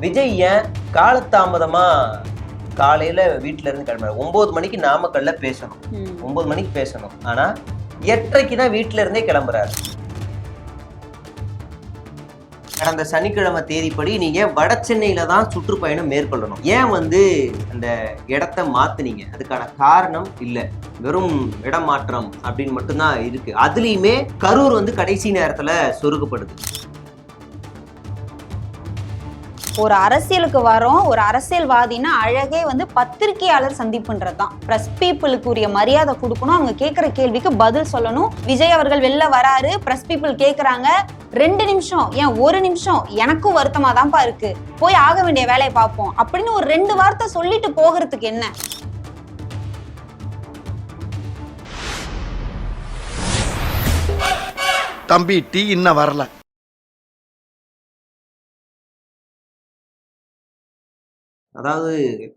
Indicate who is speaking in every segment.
Speaker 1: விஜய் ஏன் காலையில வீட்டுல இருந்து கிளம்புறாரு? ஒன்பது மணிக்கு நாமக்கல்ல பேசணும். ஒன்பது மணிக்கு பேசணும். ஆனா எட்டரைக்கு தான் வீட்டுல இருந்தே கிளம்புறாரு. கடந்த சனிக்கிழமை தேதிப்படி நீங்க வட சென்னையில தான் சுற்றுப்பயணம் மேற்கொள்ளணும். ஏன் வந்து அந்த இடத்த மாத்துனீங்க? அதுக்கான காரணம் இல்ல. வெறும் இடமாற்றம் அப்படின்னு மட்டும்தான் இருக்கு. அதுலயுமே கரூர் வந்து கடைசி நேரத்துல சொருகப்படுது.
Speaker 2: ஒரு அரசியலுக்கு வரோம் ஒரு அரசியல்வாதினா அழகே வந்து பத்திரிகையாளர் சந்திப்புன்றது தான் பிரஸ் பீப்புளுக்கு உரிய மரியாதை கொடுக்கணும் அவங்க கேட்குற கேள்விக்கு பதில் சொல்லணும். விஜய் அவர்கள் வெளில வராரு பிரஸ் பீப்புள் கேட்குறாங்க ரெண்டு நிமிஷம் ஏன் ஒரு நிமிஷம்? எனக்கும் வருத்தமா தான்ப்பா இருக்கு. போய் ஆக வேண்டிய வேலையை பார்ப்போம். அப்படின்னு ஒரு ரெண்டு வார்த்தை சொல்லிட்டு போகிறதுக்கு என்ன?
Speaker 3: தம்பி டீ இன்னும் வரல.
Speaker 1: அதாவது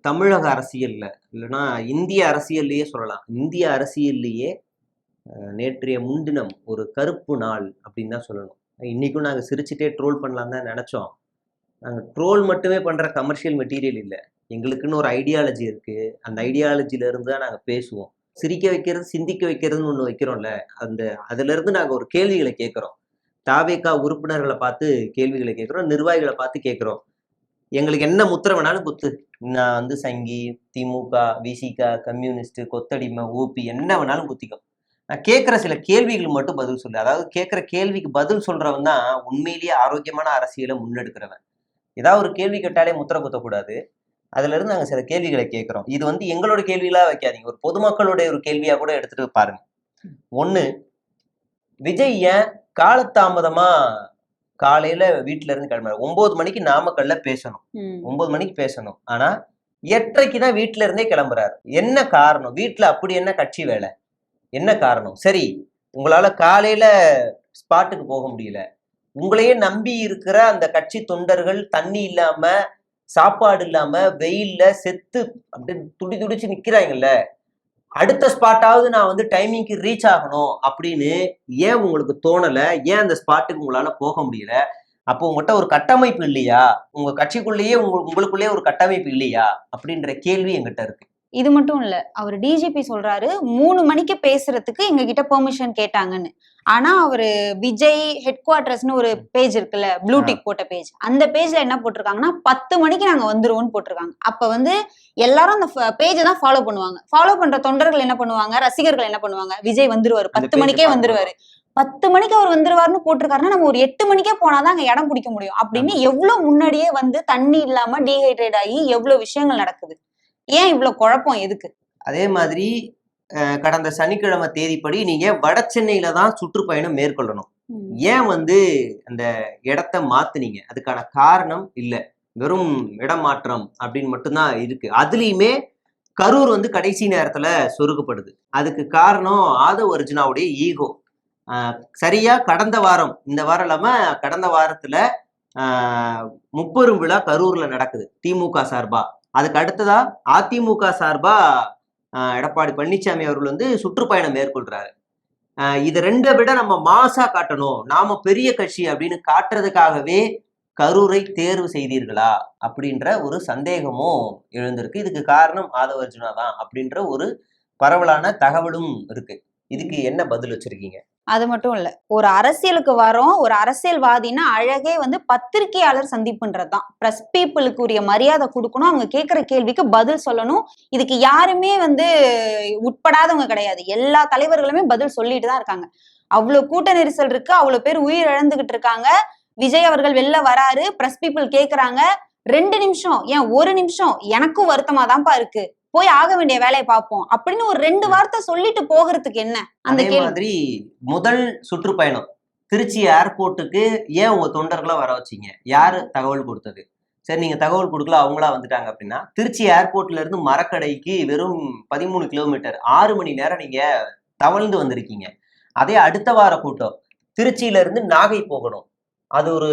Speaker 1: தமிழக அரசியலில் இல்லைன்னா இந்திய அரசியல்லையே சொல்லலாம். இந்திய அரசியல்லையே நேற்றைய முன்தினம் ஒரு கருப்பு நாள் அப்படின்னு தான் சொல்லணும். இன்றைக்கும் நாங்கள் சிரிச்சுட்டே ட்ரோல் பண்ணலாம் தான் நினச்சோம். நாங்கள் ட்ரோல் மட்டுமே பண்ணுற கமர்ஷியல் மெட்டீரியல் இல்லை. எங்களுக்குன்னு ஒரு ஐடியாலஜி இருக்குது அந்த ஐடியாலஜியிலேருந்து தான் நாங்கள் பேசுவோம். சிரிக்க வைக்கிறது சிந்திக்க வைக்கிறதுன்னு ஒன்று வைக்கிறோம்ல அந்த அதுலேருந்து நாங்கள் ஒரு கேள்விகளை கேட்குறோம். தாவேக்கா உறுப்பினர்களை பார்த்து கேள்விகளை கேட்குறோம் நிர்வாகிகளை பார்த்து கேட்குறோம். எங்களுக்கு என்ன முத்திரை வேணாலும் குத்து. நான் வந்து சங்கி திமுக விசிக கம்யூனிஸ்ட் கொத்தடிமை ஓபி என்ன வேணாலும் குத்திக்கும். நான் கேட்குற சில கேள்விகளுக்கு மட்டும் பதில் சொல்லு. அதாவது கேட்குற கேள்விக்கு பதில் சொல்றவன் தான் உண்மையிலேயே ஆரோக்கியமான அரசியலை முன்னெடுக்கிறவன். ஏதாவது ஒரு கேள்வி கேட்டாலே முத்திரை குத்தக்கூடாது. அதுல இருந்து நாங்கள் சில கேள்விகளை கேட்குறோம் இது வந்து எங்களோட கேள்விகளா வைக்காதீங்க. ஒரு பொதுமக்களுடைய ஒரு கேள்வியா கூட எடுத்துட்டு பாருங்க. ஒன்று விஜய் ஏன் காலதாமதமா காலையில வீட்டுல இருந்து கிளம்புறாரு. ஒன்பது மணிக்கு நாமக்கல்ல பேசணும். ஒன்பது மணிக்கு பேசணும். ஆனா எட்டரைக்கு தான் வீட்டுல இருந்தே கிளம்புறாரு. என்ன காரணம்? வீட்டுல அப்படி என்ன கட்சி வேலை? என்ன காரணம்? சரி உங்களால காலையில ஸ்பாட்டுக்கு போக முடியல. உங்களையே நம்பி இருக்கிற அந்த கட்சி தொண்டர்கள் தண்ணி இல்லாம சாப்பாடு இல்லாம வெயில்ல செத்து அப்படியே துடி துடிச்சு நிக்கிறாங்கல்ல. அடுத்த ஸ்பாட்டாவது நான் வந்து டைமிங்க்கு ரீச் ஆகணும் அப்படின்னு ஏன் உங்களுக்கு தோணலை? ஏன் அந்த ஸ்பாட்டுக்கு உங்களால் போக முடியல? அப்போ உங்ககிட்ட ஒரு கட்டமைப்பு இல்லையா? உங்கள் கட்சிக்குள்ளேயே உங்க உங்களுக்குள்ளேயே ஒரு கட்டமைப்பு இல்லையா? அப்படின்ற கேள்வி எங்கிட்ட இருக்கு.
Speaker 2: இது மட்டும் இல்ல அவர் டிஜிபி சொல்றாரு மூணு மணிக்கு பேசுறதுக்கு எங்க கிட்ட பெர்மிஷன் கேட்டாங்கன்னு. ஆனா அவரு விஜய் ஹெட் குவார்டர்ஸ்னு ஒரு பேஜ் இருக்குல்ல ப்ளூடிக் போட்ட பேஜ் அந்த பேஜ்ல என்ன போட்டிருக்காங்கன்னா பத்து மணிக்கு நாங்க வந்துருவோம்னு போட்டிருக்காங்க. அப்ப வந்து எல்லாரும் அந்த பேஜை தான் ஃபாலோ பண்ணுவாங்க. ஃபாலோ பண்ற தொண்டர்கள் என்ன பண்ணுவாங்க? ரசிகர்கள் என்ன பண்ணுவாங்க? விஜய் வந்துருவாரு. பத்து மணிக்கே. வந்துருவாரு. பத்து மணிக்கு அவர் வந்துருவாருன்னு போட்டிருக்காருன்னா நம்ம ஒரு எட்டு மணிக்கே போனாதான் அங்க இடம் பிடிக்க முடியும். அப்படின்னு எவ்வளவு முன்னாடியே வந்து தண்ணி இல்லாம டீஹைட்ரேட் ஆகி எவ்வளவு விஷயங்கள் நடக்குது. ஏன் இவ்வளவு குழப்பம் எதுக்கு?
Speaker 1: அதே மாதிரி கடந்த சனிக்கிழமை தேதிப்படி நீங்க வட சென்னையில தான் சுற்றுப்பயணம் மேற்கொள்ளணும். ஏன் வந்து அந்த இடத்த மாத்துனீங்க? அதுக்கான காரணம் இல்ல. வெறும் இடமாற்றம் அப்படின்னு மட்டும்தான் இருக்கு. அதுலயுமே கரூர் வந்து கடைசி நேரத்துல சொருகப்படுது. அதுக்கு காரணம் ஆதவ் அர்ஜுனாவுடைய ஈகோ. சரியா கடந்த வாரம் இந்த வாரம் இல்லாம கடந்த வாரத்துல முப்பெரும் விழா கரூர்ல நடக்குது. திமுக சார்பா. அதுக்கு அடுத்ததா அதிமுக சார்பா எடப்பாடி பழனிசாமி அவர்கள் வந்து சுற்றுப்பயணம் மேற்கொள்றாரு. இது ரெண்டை விட நம்ம மாசா காட்டணும். நாம பெரிய கட்சி அப்படின்னு காட்டுறதுக்காகவே கரூரை தேர்வு செய்தீர்களா? அப்படின்ற ஒரு சந்தேகமும் எழுந்திருக்கு. இதுக்கு காரணம் ஆதவ அர்ஜுனா தான் அப்படின்ற ஒரு பரவலான தகவலும் இருக்கு. இதுக்கு என்ன பதில் வச்சிருக்கீங்க?
Speaker 2: அது மட்டும் இல்ல. ஒரு அரசியலுக்கு வரோம் ஒரு அரசியல்வாதினா அழகே வந்து பத்திரிகையாளர் சந்திப்புன்றது தான் பிரஸ் பீப்புளுக்கு உரிய மரியாதை கொடுக்கணும் அவங்க கேட்குற கேள்விக்கு பதில் சொல்லணும். இதுக்கு யாருமே வந்து உட்படாதவங்க கிடையாது. எல்லா தலைவர்களுமே பதில் சொல்லிட்டு தான் இருக்காங்க. அவ்வளவு கூட்ட நெரிசல் இருக்கு அவ்வளவு பேர் உயிர் இழந்துகிட்டு இருக்காங்க. விஜய் அவர்கள் வெளில வராரு பிரஸ் பீப்புள் கேக்குறாங்க. ரெண்டு நிமிஷம் ஏன் ஒரு நிமிஷம்? எனக்கும் வருத்தமா தான்ப்பா இருக்கு. போய் ஆக வேண்டிய வேலையை பார்ப்போம் அப்படின்னு ஒரு ரெண்டு வார்த்தை சொல்லிட்டு போகிறதுக்கு என்ன அந்த
Speaker 1: மாதிரி முதல் சுற்றுப்பயணம். திருச்சி ஏர்போர்ட்டுக்கு ஏன் உங்க தொண்டர்களை வர வச்சீங்க? யாரு தகவல் கொடுத்தது? சரி நீங்க தகவல் கொடுக்கல அவங்களா வந்துட்டாங்க அப்படின்னா திருச்சி ஏர்போர்ட்ல இருந்து மரக்கடைக்கு வெறும் பதிமூணு கிலோமீட்டர் ஆறு மணி நேரம் நீங்க தவழ்ந்து வந்திருக்கீங்க. அதே அடுத்த வார கூட்டம் திருச்சியில இருந்து நாகை போகணும். அது ஒரு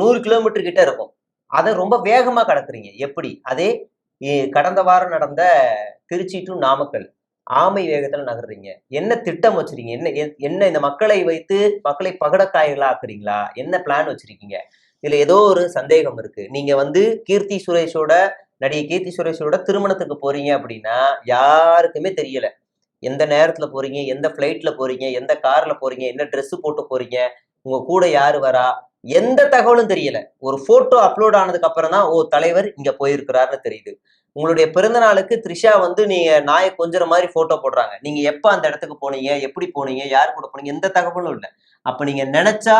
Speaker 1: நூறு கிலோமீட்டர் கிட்ட இருக்கும். அதை ரொம்ப வேகமா கடக்குறீங்க. எப்படி? அதே கடந்த வாரம் நடந்த திருச்சி டு நாமக்கல். ஆமை வேகத்துல நகர்றீங்க. என்ன திட்டம் வச்சிருக்கீங்க? என்ன என்ன இந்த மக்களை வைத்து மக்களை பகடக்காய்களா ஆக்குறீங்களா என்ன பிளான் வச்சிருக்கீங்க? இதுல ஏதோ ஒரு சந்தேகம் இருக்கு. நீங்க வந்து கீர்த்தி சுரேஷோட நடிகை கீர்த்தி சுரேஷோட திருமணத்துக்கு போறீங்க அப்படின்னா யாருக்குமே தெரியல. எந்த நேரத்துல போறீங்க? எந்த ஃபிளைட்ல போறீங்க? எந்த கார்ல போறீங்க? என்ன ட்ரெஸ் போட்டு போறீங்க? உங்க கூட யாரு வரா? எந்த தகவலும் தெரியல. ஒரு போட்டோ அப்லோட் ஆனதுக்கு அப்புறம் தான் ஓ தலைவர் இங்க போயிருக்கிறாருன்னு தெரியுது. உங்களுடைய பிறந்த நாளுக்கு த்ரிஷா வந்து நீங்க நாயை கொஞ்சற மாதிரி போட்டோ போடுறாங்க. நீங்க எப்ப அந்த இடத்துக்கு போனீங்க எப்படி போனீங்க யார் கூட போனீங்க எந்த தகவலும் இல்லை. அப்ப நீங்க நினைச்சா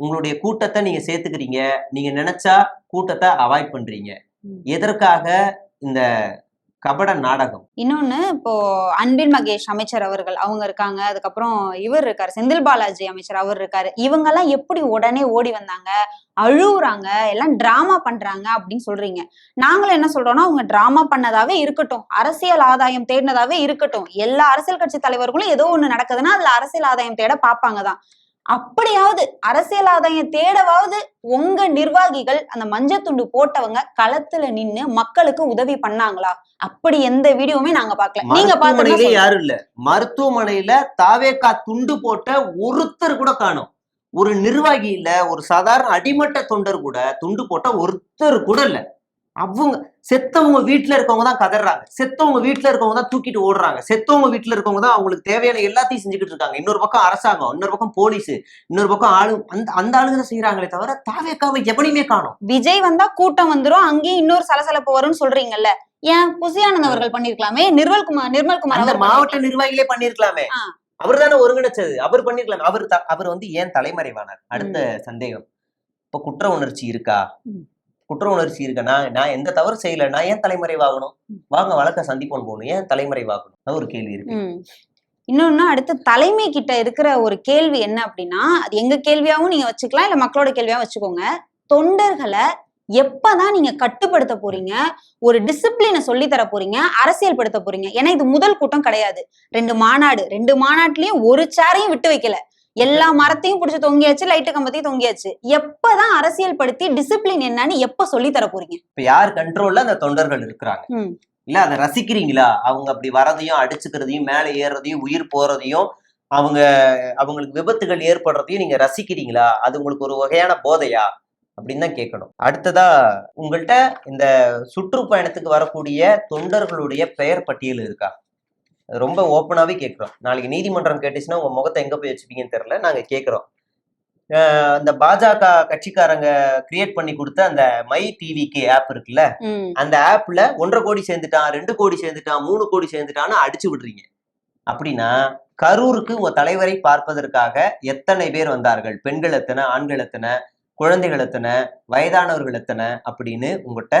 Speaker 1: உங்களுடைய கூட்டத்தை நீங்க சேர்த்துக்கிறீங்க. நீங்க நினைச்சா கூட்டத்தை அவாய்ட் பண்றீங்க. எதற்காக இந்த கபட நாடகம்.
Speaker 2: இன்னொன்னு இப்போ அன்பில் மகேஷ் அமைச்சர் அவர்கள் அவங்க இருக்காங்க. அதுக்கப்புறம் இவர் இருக்காரு செந்தில் பாலாஜி அமைச்சர் அவர் இருக்காரு. இவங்க எல்லாம் எப்படி உடனே ஓடி வந்தாங்க அழுவுறாங்க எல்லாம் டிராமா பண்றாங்க அப்படின்னு சொல்றீங்க. நாங்களும் என்ன சொல்றோம்னா அவங்க டிராமா பண்ணதாவே இருக்கட்டும். அரசியல் ஆதாயம் தேடினதாவே இருக்கட்டும். எல்லா அரசியல் கட்சி தலைவர்களும் ஏதோ ஒண்ணு நடக்குதுன்னா அதுல அரசியல் ஆதாயம் தேட பாப்பாங்க தான். அப்படியாவது அரசியல் ஆதாயம் தேடவாவது உங்க நிர்வாகிகள் அந்த மஞ்சள் துண்டு போட்டவங்க களத்துல நின்னு மக்களுக்கு உதவி பண்ணாங்களா? அப்படி எந்த வீடியோவுமே நாங்க பார்க்கல. நீங்க
Speaker 1: மருத்துவமனையிலே யாரும் இல்ல. மருத்துவமனையில தாவேக்கா துண்டு போட்ட ஒருத்தர் கூட காணும். ஒரு நிர்வாகி இல்ல ஒரு சாதாரண அடிமட்ட தொண்டர் கூட துண்டு போட்ட ஒருத்தர் கூட இல்ல. அவங்க செத்தவங்க வீட்டுல இருக்கவங்க தான் கதறாங்க. செத்தவங்க வீட்டுல இருக்கவங்க தான் தூக்கிட்டு ஓடுறாங்க. செத்தவங்க வீட்டுல இருக்கவங்க தான் அவங்களுக்கு தேவையான எல்லாத்தையும் செஞ்சுக்கிட்டு இருக்காங்க. இன்னொரு பக்கம் அரசாங்கம் இன்னொரு பக்கம் போலீஸ் இன்னொரு பக்கம் ஆளு அந்த அந்த ஆளுங்க தான் செய்யறாங்களே தவிர தாவேக்காவை எவனையுமே காணும்.
Speaker 2: விஜய் வந்தா கூட்டம் வந்துரும் அங்கேயும் இன்னொரு சலசலப்பு வரும்னு சொல்றீங்கல்ல. ஏன் புசியானந்த் அவர்கள் பண்ணிருக்கலாமே? நிர்மல்குமார் நிர்மல்குமார்
Speaker 1: அந்த மாவட்ட நிர்வாகிகளே பண்ணிருக்கலாமே. அவர் தானே ஒருங்கிணைச்சது. அவர் பண்ணிருக்கலாம். அவர் அவர் வந்து ஏன் தலைமறைவானார்? அடுத்த சந்தேகம். இப்ப குற்ற உணர்ச்சி இருக்கா. குற்ற உணர்ச்சி இருக்கா நான் நான் எந்த தவறு செய்யல நான் ஏன் தலைமறைவாகணும்? வாங்க வழக்க சந்திப்போம் போகணும் ஏன் தலைமறைவாகணும்? ஒரு கேள்வி இருக்கு.
Speaker 2: இன்னொன்னு அடுத்து தலைமை கிட்ட இருக்கிற ஒரு கேள்வி என்ன அப்படின்னா அது எங்க கேள்வியாவும் நீங்க வச்சுக்கலாம் இல்ல மக்களோட கேள்வியாவும் வச்சுக்கோங்க. தொண்டர்களை எப்பதான் நீங்க கட்டுப்படுத்த போறீங்க ஒரு டிசிப்ளினை சொல்லி தர போறீங்க அரசியல் படுத்த போறீங்க ஏன்னா இது முதல் கூட்டம் கிடையாது. ரெண்டு மாநாடு ரெண்டு மாநாட்டுலயும் ஒரு சேரையும் விட்டு வைக்கல. எல்லா மரத்தையும் பிடிச்சி தொங்கியாச்சு லைட்டு கம்பத்தையும் தொங்கியாச்சு. எப்பதான் அரசியல் படுத்தி டிசிப்ளின் என்னன்னு எப்ப சொல்லி தர போறீங்க?
Speaker 1: இப்ப யார் கண்ட்ரோல்ல அந்த தொண்டர்கள் இருக்கிறாங்க. இல்ல அதை ரசிக்கிறீங்களா? அவங்க அப்படி வரதையும் அடிச்சுக்கிறதையும் மேலே ஏறுறதையும் உயிர் போறதையும் அவங்க அவங்களுக்கு விபத்துகள் ஏற்படுறதையும் நீங்க ரசிக்கிறீங்களா? அது உங்களுக்கு ஒரு வகையான போதையா? அப்படின்னு தான் கேட்கணும். அடுத்ததா உங்கள்கிட்ட இந்த சுற்றுப்பயணத்துக்கு வரக்கூடிய தொண்டர்களுடைய பெயர் பட்டியல் இருக்கா? ரொம்ப ஓப்பனாவே கேட்குறோம். நாளைக்கு நீதிமன்றம் கேட்டுச்சுன்னா உங்க முகத்தை எங்க போய் வச்சுப்பீங்கன்னு தெரியல நாங்க கேட்குறோம். அந்த பாஜக கட்சிக்காரங்க கிரியேட் பண்ணி கொடுத்த அந்த மை டிவிக்கு ஆப் இருக்குல்ல அந்த ஆப்ல ஒன்றரை கோடி சேர்ந்துட்டான் ரெண்டு கோடி சேர்ந்துட்டான் மூணு கோடி சேர்ந்துட்டான்னு அடிச்சு விடுறீங்க. அப்படின்னா கரூருக்கு உங்க தலைவரை பார்ப்பதற்காக எத்தனை பேர் வந்தார்கள்? பெண்கள் எத்தனை ஆண்கள் எத்தனை குழந்தைகள் எத்தனை வயதானவர்கள் எத்தனை அப்படின்னு உங்ககிட்ட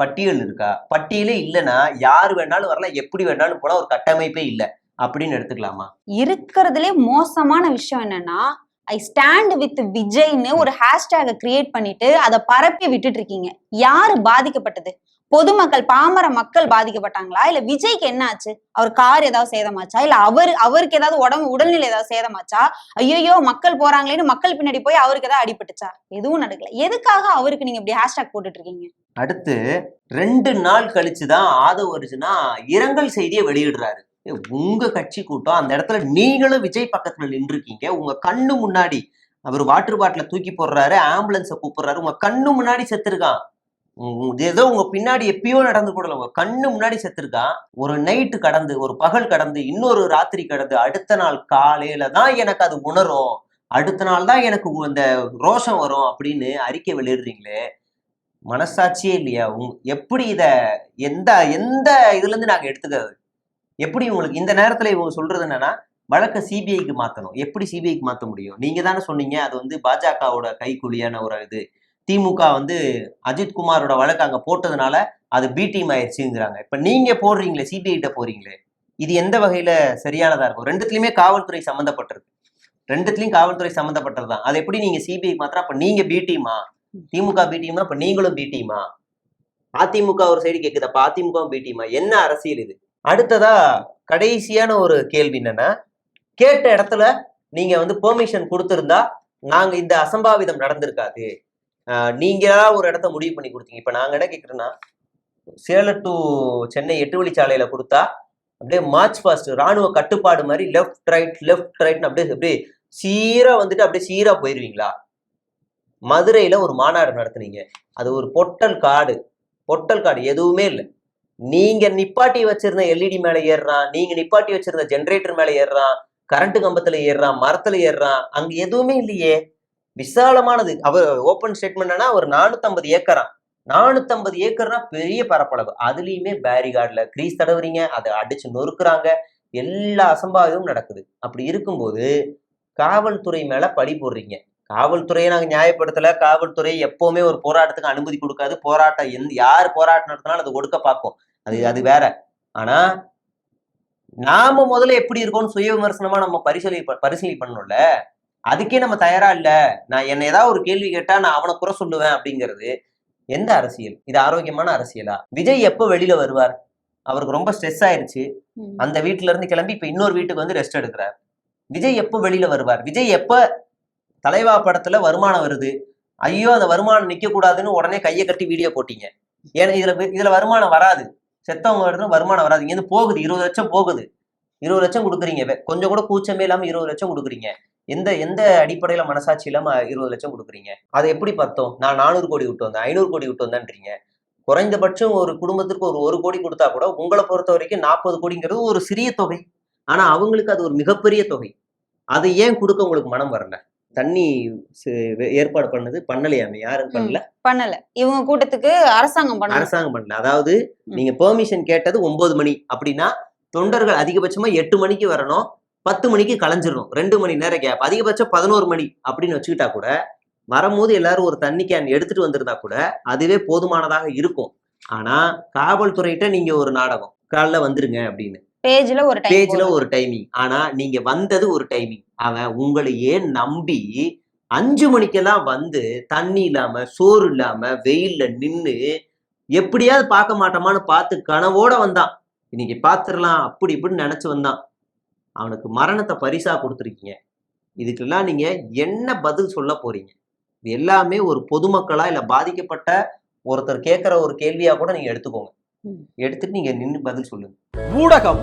Speaker 1: பட்டியல் இருக்கா? பட்டியலே இல்லைன்னா யார் வேணாலும் வரலாம் எப்படி வேணாலும் போனா ஒரு கட்டமைப்பே இல்லை. அப்படின்னு எடுத்துக்கலாமா?
Speaker 2: இருக்கிறதுலே மோசமான விஷயம் என்னன்னா ஐ ஸ்டாண்ட் வித் விஜய்னு ஒரு ஹேஷ்டேக கிரியேட் பண்ணிட்டு அதை பரப்பி விட்டுட்டு இருக்கீங்க. யாரு பாதிக்கப்பட்டது? பொதுமக்கள் பாமர மக்கள் பாதிக்கப்பட்டாங்களா? இல்ல விஜய்க்கு என்ன ஆச்சு? அவர் கார் ஏதாவது சேதமாச்சா? இல்ல அவர் அவருக்கு ஏதாவது உடம்பு உடல்நிலை ஏதாவது சேதமாச்சா? ஐயோ மக்கள் போறாங்களேன்னு மக்கள் பின்னாடி போய் அவருக்கு ஏதாவது அடிபட்டுச்சா? எதுவும் நடக்கல. எதுக்காக அவருக்கு நீங்க இப்படி ஹேஷ்டேக் போட்டுட்டு இருக்கீங்க?
Speaker 1: அடுத்து ரெண்டு நாள் கழிச்சு தான் ஆதவ் அர்ஜுனா இரங்கல் செய்தியை வெளியிடுறாரு. உங்க கட்சி கூட்டம் அந்த இடத்துல நீங்களும் விஜய் பக்கத்துல நின்றுருக்கீங்க. உங்க கண்ணு முன்னாடி அவர் வாட்டர் பாட்டில தூக்கி போடுறாரு ஆம்புலன்ஸை கூப்பிடுறாரு உங்க கண்ணு முன்னாடி செத்துருக்கான். உம் ஏதோ உங்க பின்னாடி எப்பயோ நடந்து கூடல உங்க கண்ணு முன்னாடி செத்துருக்கான். ஒரு நைட்டு கடந்து ஒரு பகல் கடந்து இன்னொரு ராத்திரி கடந்து அடுத்த நாள் காலையில தான் எனக்கு அது உணரும். அடுத்த நாள் தான் எனக்கு அந்த இந்த ரோஷம் வரும் அப்படின்னு அறிக்கை வெளியிடுறீங்களே. மனசாட்சியே இல்லையா? உங் எப்படி இதை எந்த எந்த இதுல இருந்து நாங்க எடுத்துக்கிறது? எப்படி உங்களுக்கு இந்த நேரத்துல இவங்க சொல்றது என்னன்னா வழக்கை சிபிஐக்கு மாத்தணும். எப்படி சிபிஐக்கு மாத்த முடியும்? நீங்க தானே சொன்னீங்க அது வந்து பாஜகவோட கைக்கூலியான ஒரு இது. திமுக வந்து அஜித் குமாரோட வழக்கு அங்கே போட்டதுனால அது பி டீம் ஆயிடுச்சுங்கிறாங்க. இப்போ நீங்க போடுறீங்களே சிபிஐ கிட்ட போறீங்களே இது எந்த வகையில் சரியானதா இருக்கும்? ரெண்டுத்துலையுமே காவல்துறை சம்மந்தப்பட்டிருக்கு ரெண்டுத்துலையும் காவல்துறை சம்மந்தப்பட்டது தான் அது எப்படி நீங்க சிபிஐ மாத்திரம் அப்போ நீங்க பி டீமா திமுக பி டீம்னா அப்ப நீங்களும் பி டீமா அதிமுக ஒரு சைடு கேக்குது அப்ப அதிமுக பி டீமா என்ன அரசியல் இது? அடுத்ததா கடைசியான ஒரு கேள்வி என்னன்னா கேட்ட இடத்துல நீங்க வந்து பெர்மிஷன் கொடுத்திருந்தா நாங்க இந்த அசம்பாவிதம் நடந்திருக்காது. ஆஹ் நீங்களா ஒரு இடத்த முடிவு பண்ணி கொடுத்தீங்க. இப்ப நாங்க என்ன கேக்குறேன்னா சேலம் டு சென்னை எட்டு வழிச்சாலையில கொடுத்தா அப்படியே மார்ச் பாஸ்ட் ராணுவ கட்டுப்பாடு மாதிரி லெஃப்ட் ரைட் லெஃப்ட் ரைட்னு அப்படியே அப்படியே சீரா வந்துட்டு அப்படியே சீரா போயிருவீங்களா? மதுரையில் ஒரு மாநாடு நடத்துனீங்க. அது ஒரு பொட்டல் காடு. பொட்டல் காடு எதுவுமே இல்லை. நீங்க நிப்பாட்டி வச்சிருந்த எல்இடி மேல ஏறுறான் நீங்க நிப்பாட்டி வச்சிருந்த ஜென்ரேட்டர் மேல ஏறுறான் கரண்ட் கம்பத்துல ஏறுறான் மரத்துல ஏறுறான் அங்க எதுவுமே இல்லையே. விசாலமானது. அவர் ஓப்பன் ஸ்டேட்மெண்ட்னா ஒரு நானூத்தம்பது ஏக்கரா. நானூத்தம்பது ஏக்கர்னா பெரிய பரப்பளவு. அதுலயுமே பேரிகார்ட்ல கிரீஸ் தடவுறீங்க அதை அடிச்சு நொறுக்குறாங்க. எல்லா அசம்பாவிதமும் நடக்குது. அப்படி இருக்கும்போது காவல்துறை மேல பழி போடுறீங்க. காவல்துறையை நாங்க நியாயப்படுத்தல. காவல்துறை எப்பவுமே ஒரு போராட்டத்துக்கு அனுமதி கொடுக்காது. போராட்டம் எந்த யார் போராட்டம் நடத்தினாலும் அது ஒடுக்க பார்க்கும். அது அது வேற. ஆனா நாம முதல்ல எப்படி இருக்கோம்னு சுய விமர்சனமா நம்ம பரிசீலனை ப- பரிசீலனை பண்ணணும்ல? அதுக்கே நம்ம தயாரா இல்ல. நான் என்ன ஏதாவது ஒரு கேள்வி கேட்டா நான் அவனை குறை சொல்லுவேன் அப்படிங்கிறது எந்த அரசியல்? இது ஆரோக்கியமான அரசியலா? விஜய் எப்போ வெளியில வருவார்? அவருக்கு ரொம்ப ஸ்ட்ரெஸ் ஆயிருச்சு. அந்த வீட்டுல இருந்து கிளம்பி இப்ப இன்னொரு வீட்டுக்கு வந்து ரெஸ்ட் எடுக்கிறார். விஜய் எப்போ வெளியில வருவார்? விஜய் எப்ப தலைவா படத்துல வருமானம் வருது. ஐயோ அந்த வருமானம் நிக்க கூடாதுன்னு உடனே கையை கட்டி வீடியோ போட்டீங்க. ஏன்னா இதுல இதுல வருமானம் வராது. செத்தவங்க இடத்துல வருமானம் வராது. இங்க போகுது. இருபது லட்சம் போகுது. இருபது லட்சம் கொடுக்குறீங்க. வே- கொஞ்சம் கூட கூச்சமே இல்லாம இருபது லட்சம் கொடுக்குறீங்க. எந்த எந்த அடிப்படையில மனசாட்சி இல்லாம இருபது லட்சம் கொடுக்குறீங்க? அதை எப்படி பார்த்தோம்? நான் நானூறு கோடி விட்டு வந்தேன் ஐநூறு கோடி விட்டு வந்தேன்றீங்க. குறைந்தபட்சம் ஒரு குடும்பத்திற்கு ஒரு ஒரு கோடி கொடுத்தா கூட உங்களை பொறுத்த வரைக்கும் நாற்பது கோடிங்கிறது ஒரு சிறிய தொகை. ஆனா அவங்களுக்கு அது ஒரு மிகப்பெரிய தொகை. அதை ஏன் கொடுக்க உங்களுக்கு மனம் வரல? தண்ணி ஏற்பாடு பண்ணது பண்ணலையாமே? யாரும் பண்ணல?
Speaker 2: பண்ணல. இவங்க கூட்டத்துக்கு அரசாங்கம் பண்ணல.
Speaker 1: அரசாங்கம் பண்ணல. அதாவது நீங்க பெர்மிஷன் கேட்டது ஒன்பது மணி. அப்படின்னா தொண்டர்கள் அதிகபட்சமா எட்டு மணிக்கு வரணும். பத்து மணிக்கு கலைஞ்சிடணும். ரெண்டு மணி நேரம் கேப் அதிகபட்சம் பதினோரு மணி அப்படின்னு வச்சுக்கிட்டா கூட வரும்போது எல்லாரும் ஒரு தண்ணி கேன் எடுத்துட்டு வந்திருந்தா கூட அதுவே போதுமானதாக இருக்கும். ஆனா காவல்துறையிட்ட நீங்க ஒரு நாடகம். காலைல வந்துருங்க அப்படின்னு.
Speaker 2: பேஜ்ல ஒரு
Speaker 1: பேஜ்ல ஒரு டைமிங் ஆனா நீங்க வந்தது ஒரு டைமிங் அவன் உங்களையே நம்பி அஞ்சு மணிக்கெல்லாம் வந்து தண்ணி இல்லாம சோறு இல்லாம வெயில்ல நின்னு எப்படியாவது பார்க்க மாட்டோமான்னு பார்த்து கனவோட வந்தான். இன்னைக்கு பார்த்துடலாம் அப்படி இப்படின்னு நினைச்சு வந்தான். அவனுக்கு மரணத்தை பரிசா கொடுத்துருக்கீங்க. இதுக்கெல்லாம் நீங்க என்ன பதில் சொல்ல போறீங்க? இது எல்லாமே ஒரு பொதுமக்களா இல்ல பாதிக்கப்பட்ட ஒருத்தர் கேட்கிற ஒரு கேள்வியா கூட நீங்க எடுத்துக்கோங்க. எடுத்துட்டு நீங்க நின்னு பதில் சொல்லுங்க.
Speaker 4: ஊடகம்